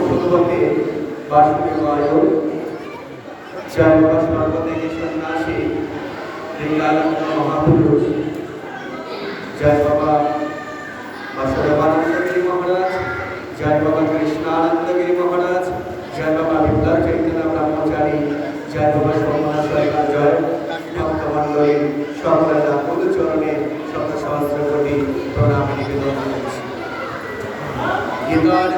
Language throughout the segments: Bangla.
ভগবতে বাসুদেবায় জয় বাবা সর্বদেবী সন্ন্যাসী লিঙ্গানন্দ মহাপুরুষ। জয় বাবা বাসুদেবানন্দগিরি মহারাজ, জয় বাবা কৃষ্ণানন্দগিরি জয় বাবা বিদ্যা চৈতন্য ব্রহ্মচারী, জয় বাবা সোমনাথ সরকার জয় ভক্তমণ্ডলী সকলের চরণে শত সহস্র কোটি প্রণাম নিবেদন করছি গীতার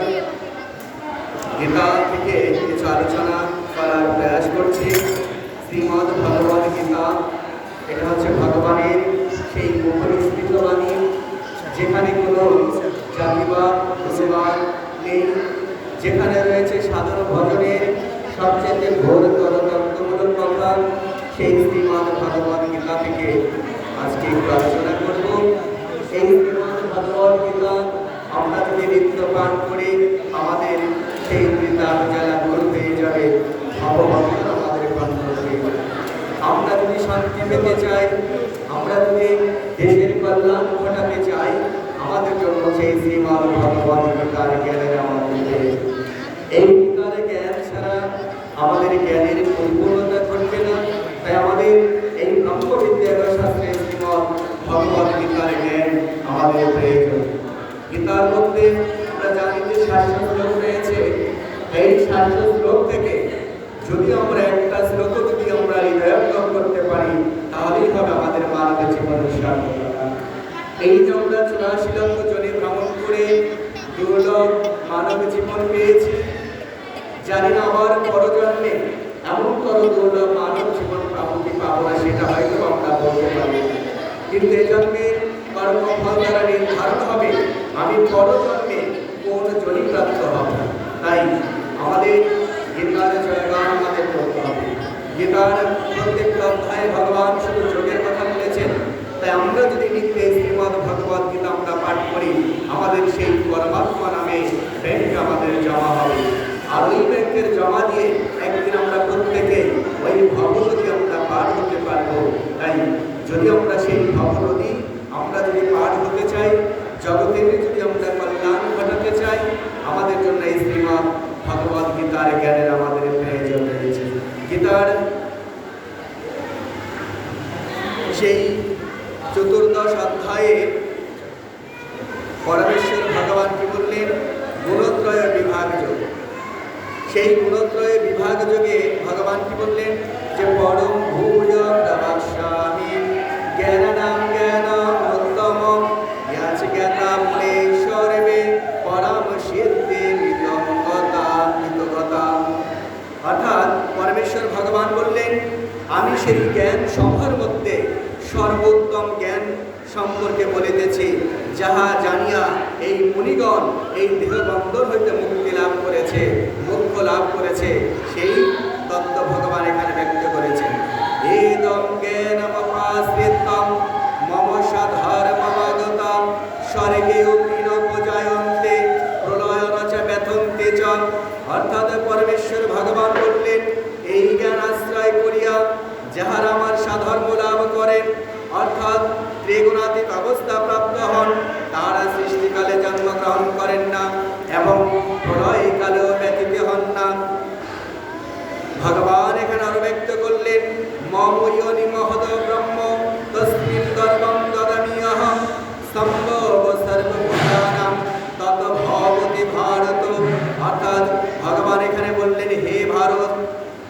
গীতা থেকে কিছু আলোচনা করার প্রয়াস করছি শ্রীমদ ভগবদ গীতা এটা হচ্ছে ভগবানের সেই মুখনিসৃত বাণী যেখানে কোনো জাতিবাদ দেশবাদ নেই যেখানে রয়েছে সাধারণ ভজনের সবচেয়ে ঘোর তরতত্ত্বমূলক কথা, সেই শ্রীমদ ভগবান গীতা থেকে আজকে একটু আলোচনা করব। এই শ্রীমদ ভগবান গীতা আমরা যদি নিত্য পান করে, আমাদের সেই বৃন্দাব জ্বালা দূর হয়ে যাবে। ভগবন্ত আমাদের কন্ট্রোল হয়ে যাবে আমরা যদি শান্তি পেতে চাই, আমরা যদি দেশের কল্যাণ ঘটাতে চাই, আমাদের জন্য সেই শ্রীমান ভগবান গীতার জ্ঞানের আমাদের প্রয়োজন। এই গীতার জ্ঞান ছাড়া আমাদের জ্ঞানের পরিপূর্ণতা ঘটবে না তাই আমাদের এই ব্রহ্ম বিদ্যালয় শাস্ত্রে শ্রীমদ ভগবত গীতার জ্ঞান আমাদের প্রয়োজন গীতার মধ্যে আমরা জানি যে শ্লোক রয়েছে। এই সাতশো শ্লোক থেকে যদি আমরা একটা শ্লোক যদি আমরা হৃদয়ঙ্গম করতে পারি, তাহলেই হবে আমাদের মানব জীবনের সার্থকতা। এই যে আমরা চুরাশি লক্ষ জনে ভ্রমণ করে দুর্লভ মানব জীবন পেয়েছি, জানি না আমার পরজন্মে এমন তর দুর্লভ মানব জীবন পাবো কি পাবো না সেটা হয়তো আমরা বলতে পারি না। কিন্তু এ জন্মে কর্মফল দ্বারা নির্ধারণ হবে আমি পরজন্মে কোন জনি প্রাপ্ত হব তাই আমাদের গীতার জয়গান আমাদের করতে হবে গীতার প্রত্যেকটা অধ্যায়ে ভগবান শুধু যোগের কথা বলেছেন তাই আমরা যদি নিত্যে শ্রীমদ ভগবদ গীতা আমরা পাঠ করি আমাদের সেই পরমাত্মা নামে ব্যাংক আমাদের জমা হবে। আর ওই ব্যাংকের জমা দিয়ে একদিন আমরা প্রত্যেকে ওই ভগবতী আমরা পাঠ হতে পারব। তাই যদি আমরা সেই ভগবতী আমরা যদি পাঠ হতে চাই জগতের যদি আমরা কল্যাণ ঘটাতে চাই, আমাদের জন্য এই শ্রীমদ ভগবদ গীতার জ্ঞানের আমাদের প্রয়োজন রয়েছে। গীতার সেই চতুর্দশ অধ্যায়ে পরমেশ্বর ভগবান কি বললেন গুণত্রয় বিভাগ যোগ সেই গুণত্রয় বিভাগ যোগে ভগবান কি বললেন? যে পরম জ্ঞানানাম জ্ঞান অর্থাৎ পরমেশ্বর ভগবান বললেন, আমি সেই জ্ঞান সমূহের মধ্যে সর্বোত্তম জ্ঞান সম্পর্কে বলিতেছি, যাহা জানিয়া এই মুনিগণ এই দেহবন্ধন হইতে মুক্তি লাভ করেছে মুখ্য লাভ করেছে। সেই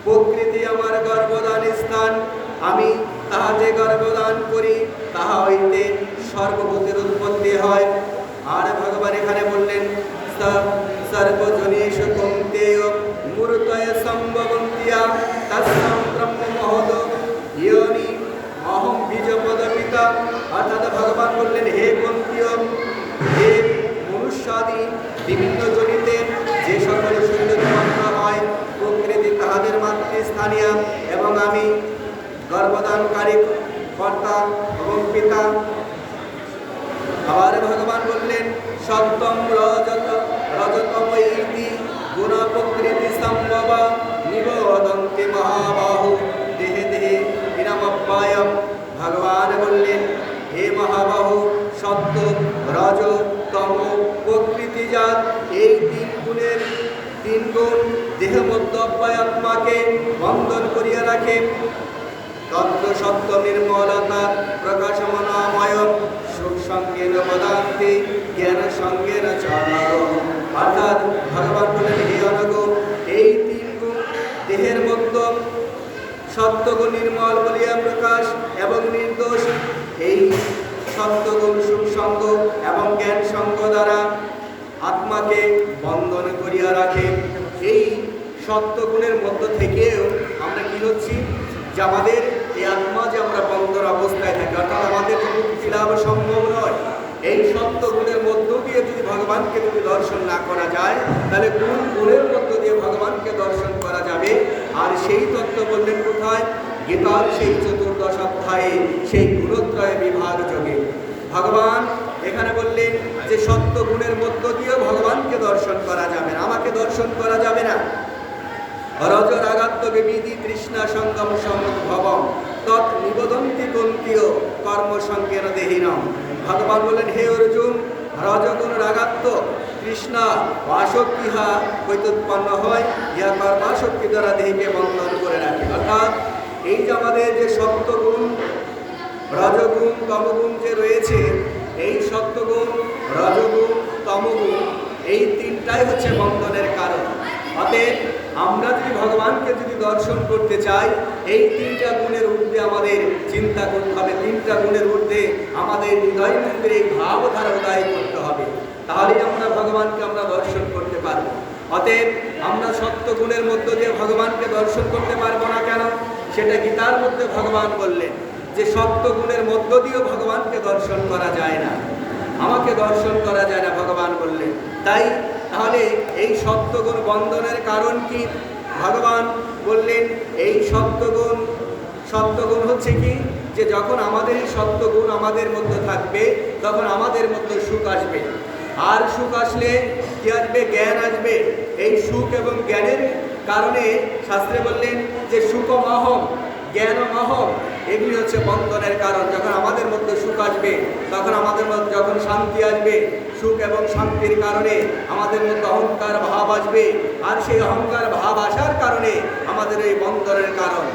প্রকৃতি আমার গর্ভদান স্থান। আমি তাহা যে গর্ভদান করি, তাহা হইতে সর্বভূতের উৎপত্তি হয়। আর ভগবান এখানে বললেন, স- সর্বজনেষু কৌন্তেয় মূর্তয় সম্ভবন্তিয়া তস্যাম ব্রহ্ম মহদ ইয়নি অহম বীজপদ পিতা অর্থাৎ ভগবান বললেন, হে কন্তীয়, হে মনুষ্যাদি, বিভিন্ন মাতৃস্থানীয় এবং আমি গর্ভদানকারী কর্তা এবং পিতা। আবার ভগবান বললেন, সপ্তম রজত, রজতম ইতি, গুণ প্রকৃতি সম্ভব, নিবোদন্তি মহাবাহু, দেহে দেহে বিনামব্যায়ম ভগবান বললেন, হে মহাবাহু সত্য রজ তম প্রকৃতিজাত, এই তিন গুণের তিন গুণ দেহ মধ্য আত্মাকে বন্ধন করিয়া রাখে। তত্ত্ব সত্য নির্মলতা প্রকাশমনাময় সুখ সঙ্গেন পদান্তে জ্ঞান চরণ অর্থাৎ ভগবান বলেন, হে অনগ, এই তিন গুণ দেহের মধ্যে সত্যগুণ নির্মল বলিয়া প্রকাশ এবং নির্দোষ, এই সত্যগুণ সুখ সঙ্গ এবং জ্ঞান সঙ্গ দ্বারা আত্মাকে বন্ধন করিয়া রাখে। এই সত্যগুণের মধ্য থেকেও আমরা কি হচ্ছি? যে আমাদের এই আত্মা যে আমরা বন্ধর অবস্থায় থাকি, অর্থাৎ আমাদের যে মুক্তি লাভ সম্ভব নয়। এই সত্য গুণের মধ্য দিয়ে যদি ভগবানকে যদি দর্শন না করা যায়, তাহলে কোন গুণের মধ্য দিয়ে ভগবানকে দর্শন করা যাবে? আর সেই তত্ত্ব বললেন কোথায়? গীতার সেই চতুর্দশ অধ্যায়ে, সেই গুণত্রয় বিভাগ যোগে। ভগবান এখানে বললেন যে সত্য গুণের মধ্য দিয়েও ভগবানকে দর্শন করা যাবে না। আমাকে দর্শন করা যাবে না। রজ রাগাত্মকে বিধি তৃষ্ণা সঙ্গম সমুদ্ভবম তৎ নিবদন্তি কন্তীয় কর্ম সঙ্গেন দেহিনম। ভগবান বলেন হে অর্জুন রজগুণ রাগাত্ম, তৃষ্ণা আসক্তি হা হইতে উৎপন্ন হয়। ইহা কর্মাশক্তি দ্বারা দেহকে বন্ধন করে রাখে। অর্থাৎ এই যে আমাদের যে সপ্তগুণ রজগুণ তমগুণ যে রয়েছে এই সত্যগুণ, রজগুণ, তমগুণ, এই তিনটাই হচ্ছে বন্ধনের কারণ। অতএব আমরা যদি ভগবানকে যদি দর্শন করতে চাই, এই তিনটা গুণের ঊর্ধ্বে আমাদের চিন্তা করতে হবে, তিনটা গুণের ঊর্ধ্বে আমাদের হৃদয় মন্দিরে এই ভাবধারা উদয় করতে হবে। তাহলেই আমরা ভগবানকে আমরা দর্শন করতে পারব। অতএব আমরা সত্য গুণের মধ্য দিয়ে ভগবানকে দর্শন করতে পারব না কেন? সেটা গীতার মধ্যে ভগবান বললেন। যে সত্য গুণের মধ্য দিয়েও ভগবানকে দর্শন করা যায় না। আমাকে দর্শন করা যায় না, ভগবান বললেন। তাই তাহলে এই সত্যগুণ বন্ধনের কারণ কি? ভগবান বললেন, এই সত্যগুণ সত্যগুণ হচ্ছে কি? যে যখন আমাদের এই সত্যগুণ আমাদের মধ্যে থাকবে, তখন আমাদের মধ্যে সুখ আসবে। আর সুখ আসলে কি আসবে? জ্ঞান আসবে। এই সুখ এবং জ্ঞানের কারণে শাস্ত্রে বললেন যে সুখমহম, জ্ঞানমহম। এগুলি হচ্ছে বন্ধনের কারণ। যখন আমাদের মধ্যে সুখ আসবে, তখন আমাদের মধ্যে যখন শান্তি আসবে, সুখ এবং শান্তির কারণে আমাদের মধ্যে অহংকার ভাব আসবে। আর সেই অহংকার ভাব আসার কারণে আমাদের এই বন্ধনের কারণ।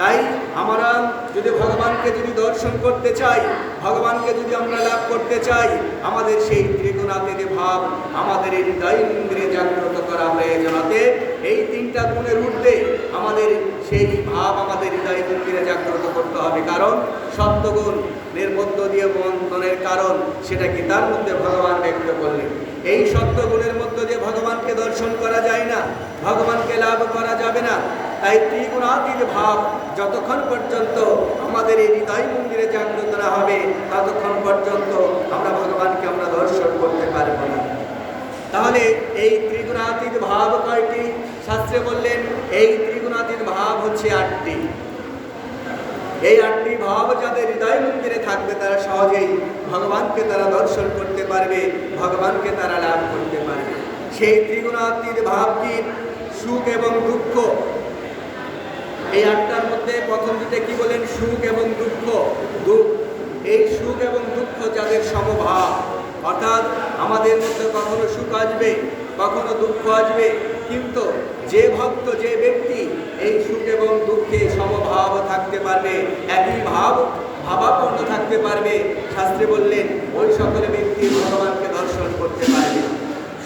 তাই আমরা যদি ভগবানকে যদি দর্শন করতে চাই, ভগবানকে যদি আমরা লাভ করতে চাই, আমাদের সেই ত্রিগুণাতীত ভাব, আমাদের এই হৃদয় ইন্দ্রিয় জাগ্রত করা প্রয়োজন অতএব এই তিনটা গুণের ঊর্ধ্বে আমাদের সেই ভাব, আমাদের হৃদয় ইন্দ্রিয় জাগ্রত করতে হবে। কারণ সত্যগুণের মধ্য দিয়ে বন্ধনের কারণ সেটা কি? তার মধ্যে ভগবান ব্যক্ত করলেন। এই সত্যগুণের মধ্য দিয়ে ভগবানকে দর্শন করা যায় না, ভগবানকে লাভ করা তাই ত্রিগুণাতীত ভাব যতক্ষণ পর্যন্ত আমাদের এই হৃদয় মন্দিরে জাগ্রত না হবে, ততক্ষণ পর্যন্ত আমরা ভগবানকে আমরা দর্শন করতে পারব না। তাহলে এই ত্রিগুণাতীত ভাব কয়টি? শাস্ত্রে বললেন, এই ত্রিগুণাতীত ভাব হচ্ছে আটটি। এই আটটি ভাব যাদের হৃদয় মন্দিরে থাকবে, তারা সহজেই ভগবানকে তারা দর্শন করতে পারবে, ভগবানকে তারা লাভ করতে পারবে। সেই ত্রিগুণাতীত ভাব কি? সুখ এবং দুঃখ। এই আটটার মধ্যে প্রথম দিকে কি বলেন? সুখ এবং দুঃখ। দুঃখ। এই সুখ এবং দুঃখ যাদের সমভাব। অর্থাৎ আমাদের মধ্যে কখনো সুখ আসবে, কখনো দুঃখ আসবে। কিন্তু যে ভক্ত, যে ব্যক্তি এই সুখ এবং দুঃখে সমভাব থাকতে পারবে, একই ভাব, ভাবাপন্ন থাকতে পারবে, শাস্ত্রে বললেন, ওই সকলে ব্যক্তি ভগবানকে দর্শন করতে পারবে।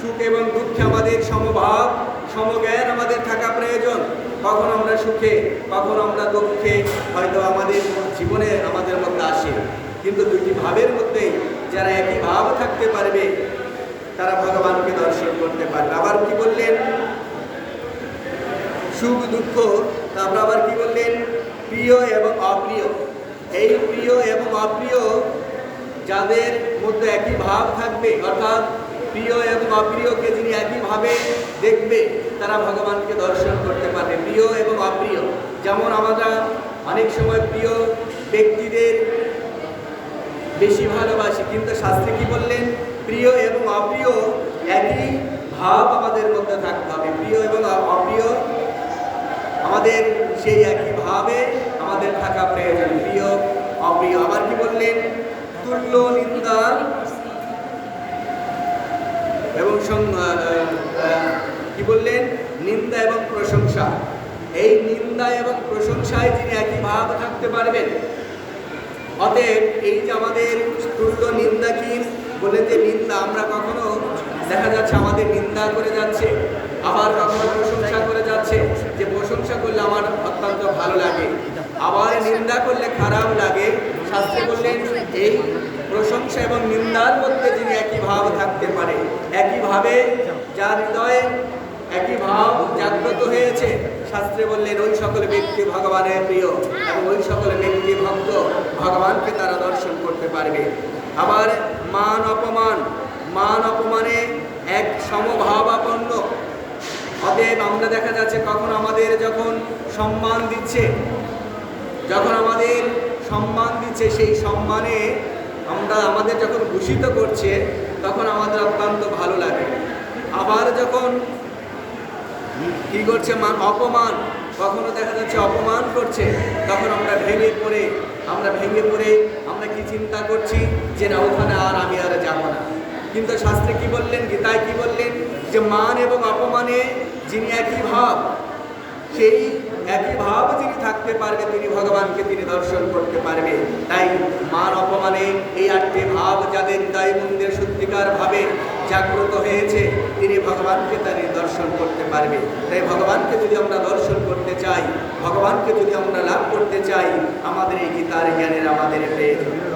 সুখ এবং দুঃখে আমাদের সমভাব সমজ্ঞান আমাদের থাকা প্রয়োজন। কখন আমরা সুখে, কখন আমরা দুঃখে, হয়তো আমাদের জীবনে আমাদের মধ্যে আসে। কিন্তু দুটি ভাবের মধ্যেই যারা একই ভাব থাকতে পারবে, তারা ভগবানকে দর্শন করতে পারবে। আবার কি বললেন? সুখ, দুঃখ, তারপর আবার কি বললেন? প্রিয় এবং অপ্রিয়। এই প্রিয় এবং অপ্রিয় যাদের মধ্যে একই ভাব থাকবে, অর্থাৎ প্রিয় এবং অপ্রিয়কে যিনি একইভাবে দেখবে, তারা ভগবানকে দর্শন করতে পারবে। প্রিয় এবং অপ্রিয়। যেমন আমরা অনেক সময় প্রিয় ব্যক্তিদের বেশি ভালোবাসি, কিন্তু শাস্ত্রে কি বললেন? প্রিয় এবং অপ্রিয় একই ভাব আমাদের মধ্যে থাকতে হবে। প্রিয় এবং অপ্রিয় আমাদের সেই একই ভাবে আমাদের থাকা প্রয়োজন। প্রিয় অপ্রিয় আবার কি বললেন তুল্য নিন্দা এবং সং- আহ, আহ, কি বললেন নিন্দা এবং প্রশংসা। এই নিন্দা এবং প্রশংসায় যিনি একই ভাব থাকতে পারবেন। অতএব এই যে আমাদের তুল্য নিন্দা কি? বলে যে নিন্দা আমরা কখনো দেখা যাচ্ছে আমাদের নিন্দা করে যাচ্ছে আবার কখনো প্রশংসা করে যাচ্ছে। যে প্রশংসা করলে আমার অত্যন্ত ভালো লাগে আবার নিন্দা করলে খারাপ লাগে। শাস্ত্রে বললেন এই প্রশংসা এবং নিন্দার মধ্যে যিনি একই ভাব থাকতে পারে। একইভাবে যার হৃদয়ে একই ভাব জাগ্রত হয়েছে। শাস্ত্রে বললেন, ওই সকল ব্যক্তি ভগবানের প্রিয় এবং ওই সকল ব্যক্তি ভক্ত ভগবানকে তারা দর্শন করতে পারবে। আবার মান অপমান, মান অপমানে এক সমভাবাপন্ন। অতএব আমরা দেখা যাচ্ছে কখন আমাদের যখন সম্মান দিচ্ছে, যখন আমাদের সম্মান দিচ্ছে, সেই সম্মানে আমরা আমাদের যখন ভূষিত করছে, তখন আমাদের অত্যন্ত ভালো লাগে। আবার যখন কি করছে মান? অপমান। কখনো দেখা যাচ্ছে অপমান করছে। তখন আমরা ভেঙে পড়ে, আমরা ভেঙে পড়ে, আমরা কি চিন্তা করছি যে না, ওখানে আর আমি আর যাব না। কিন্তু শাস্ত্রে কি বললেন? গীতায় কি বললেন? যে মান এবং অপমানে যিনি একই ভাব, সেই একই ভাব যিনি থাকতে পারবে, তিনি ভগবানকে, তিনি দর্শন করতে পারবে। তাই মান অপমানে এই আটটি ভাব যাদের হৃদয় মন্দির সত্যিকার ভাবে জাগ্রত হয়েছে, তিনি ভগবানকে তার দর্শন করতে পারবে। তাই ভগবানকে যদি আমরা দর্শন করতে চাই, ভগবানকে যদি আমরা লাভ করতে চাই, আমাদের এই গীতার জ্ঞানের আমাদের প্রয়োজন।